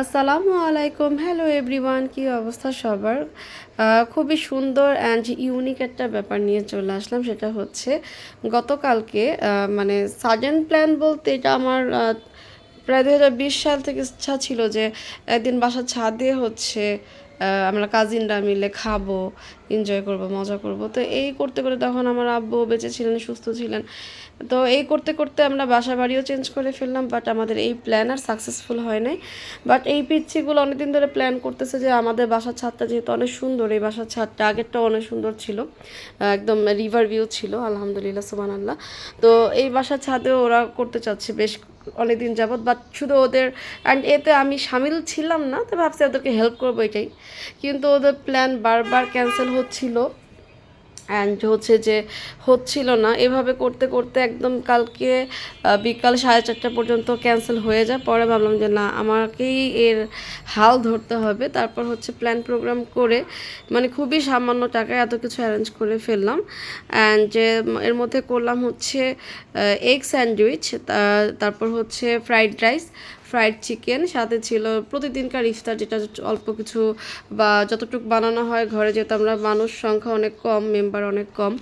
আসসালামু আলাইকুম। Hello everyone কি অবস্থা সবার? খুবই সুন্দর অ্যান্ড ইউনিক একটা ব্যাপার নিয়ে চলে আসলাম, সেটা হচ্ছে গতকালকে মানে সাজেন প্ল্যান বলতে এটা আমার প্রায় দু হাজার বিশ সাল থেকে ইচ্ছা ছিল যে একদিন বাসার ছাদে হচ্ছে আমরা কাজিনরা মিলে খাব এনজয় করব, মজা করব। তো এই করতে করে তখন আমার আব্বু বেঁচে ছিলেন, সুস্থ ছিলেন। তো এই করতে করতে আমরা বাসা বাড়িও চেঞ্জ করে ফেললাম বাট আমাদের এই প্ল্যান আর সাকসেসফুল হয় নাই। বাট এই পিচ্ছিগুলো অনেকদিন ধরে প্ল্যান করতেছে যে আমাদের বাসার ছাদটা যেহেতু অনেক সুন্দর, এই বাসার ছাদটা আগেরটাও অনেক সুন্দর ছিল। একদম রিভার ভিউ ছিল, আলহামদুলিল্লাহ সুবান আল্লাহ তো এই বাসার ছাদেও ওরা করতে চাচ্ছে বেশ অনেকদিন যাবৎ বাট শুধু ওদের অ্যান্ড এতে আমি সামিল ছিলাম না, তো ভাবছি ওদেরকে হেল্প করব এটাই। কিন্তু ওদের প্ল্যান বারবার ক্যান্সেল হচ্ছিল। অ্যান্ড হচ্ছে যে হচ্ছিল না। এভাবে করতে করতে একদম কালকে বিকাল সাড়ে চারটা পর্যন্ত ক্যান্সেল হয়ে যায়। পরে ভাবলাম যে না, আমাকেই এর হাল ধরতে হবে। তারপর হচ্ছে প্ল্যান প্রোগ্রাম করে মানে খুবই সামান্য টাকায় এত কিছু অ্যারেঞ্জ করে ফেললাম। অ্যান্ড যে এর মধ্যে করলাম হচ্ছে এগ স্যান্ডউইচ তারপর হচ্ছে ফ্রাইড রাইস ফ্রাইড চিকেন সাথে ছিল প্রতিদিনকার ইফতার, যেটা অল্প কিছু বা যতটুকু বানানো হয় ঘরে, যেহেতু আমরা মানুষ, সংখ্যা অনেক কম মেম্বার অনেক কম।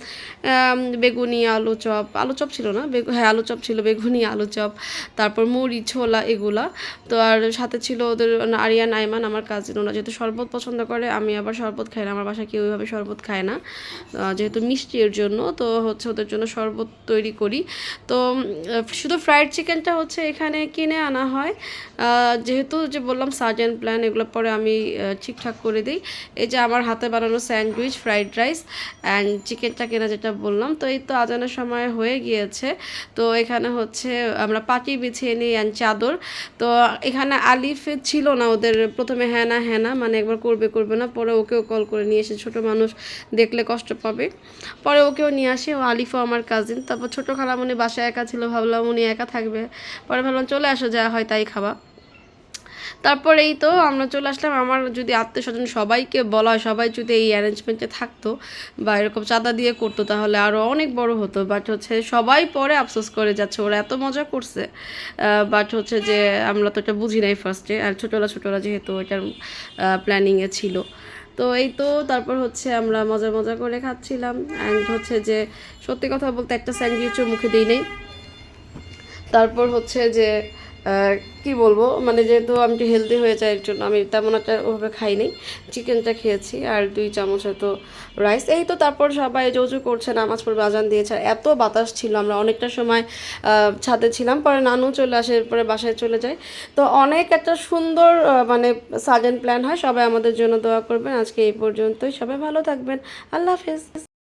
বেগুনি, আলু চপ আলু চপ ছিল না? বেগু হ্যাঁ আলু চপ ছিল, বেগুনি, আলু চপ, তারপর মুড়ি, ছোলা, এগুলা। তো আর সাথে ছিল ওদের আরিয়ান আইমান আমার কাজিন ওরা যেহেতু শরবত পছন্দ করে, আমি আবার শরবত খাই না, আমার বাসায় কেউ ওইভাবে শরবত খায় না। যেহেতু মিষ্টির জন্য, তো হচ্ছে ওদের জন্য শরবত তৈরি করি। তো শুধু ফ্রাইড চিকেনটা হচ্ছে এখানে কিনে আনা হয়। যেহেতু যে বললাম সার্জেন প্ল্যান এগুলো পরে আমি ঠিকঠাক করে দিই। এই যে আমার হাতে বানানো স্যান্ডউইচ ফ্রাইড রাইস অ্যান্ড চিকেনটা কেনা যেটা বললাম, তো এই তো আজানের সময় হয়ে গিয়েছে। তো এখানে হচ্ছে আমরা পাটি বিছিয়ে নিই অ্যান্ড চাদর। তো এখানে আলিফ ছিল না ওদের, প্রথমে হ্যাঁ না হ্যাঁ না মানে একবার করবে করবে না। পরে ওকেও কল করে নিয়ে এসে ছোটো মানুষ দেখলে কষ্ট পাবে। পরে ওকেও নিয়ে আসে, ও আলিফও আমার কাজিন তারপর ছোটো খালামণি বাসায় একা ছিল, ভাবলাম উনি একা থাকবে। পরে ভাবলাম চলে আসো যা হয় তাই খাবা। তারপর এই তো আমরা চলে আসলাম। আমার যদি আত্মীয় স্বজন সবাইকে বলা হয়, সবাই যদি এই অ্যারেঞ্জমেন্টে থাকতো বা এরকম চাঁদা দিয়ে করতো, তাহলে আরও অনেক বড় হতো। বাট হচ্ছে সবাই পরে আফসোস করে যাচ্ছে, ওরা এত মজা করছে। বাট হচ্ছে যে আমরা তো এটা বুঝি নাই ফার্স্টে আর ছোটোরা ছোটোরা যেহেতু এটার প্ল্যানিংয়ে ছিল। তো এই তো তারপর হচ্ছে আমরা মজা মজা করে খাচ্ছিলাম। অ্যান্ড হচ্ছে যে সত্যি কথা বলতে একটা স্যান্ডউইচও মুখে দিই নেই। তারপর হচ্ছে যে কি বলব? মানে যেহেতু আমি একটু হেলদি হয়ে যাই, এর জন্য আমি তেমন একটা ওভাবে খাই চিকেনটা খেয়েছি আর দুই চামচ হয়তো রাইস এই তো তারপর সবাই জোজু করছে, নামাজ পড়বে, আজান দিয়েছে। আর এত বাতাস ছিল, আমরা অনেকটা সময় ছাদে ছিলাম। পরে নানু চলে আসে, এরপরে বাসায় চলে যায়। তো অনেক একটা সুন্দর মানে সাজেন প্ল্যান হয়। সবাই আমাদের জন্য দোয়া করবেন। আজকে এই পর্যন্তই। সবাই ভালো থাকবেন। আল্লাহ হাফেজ।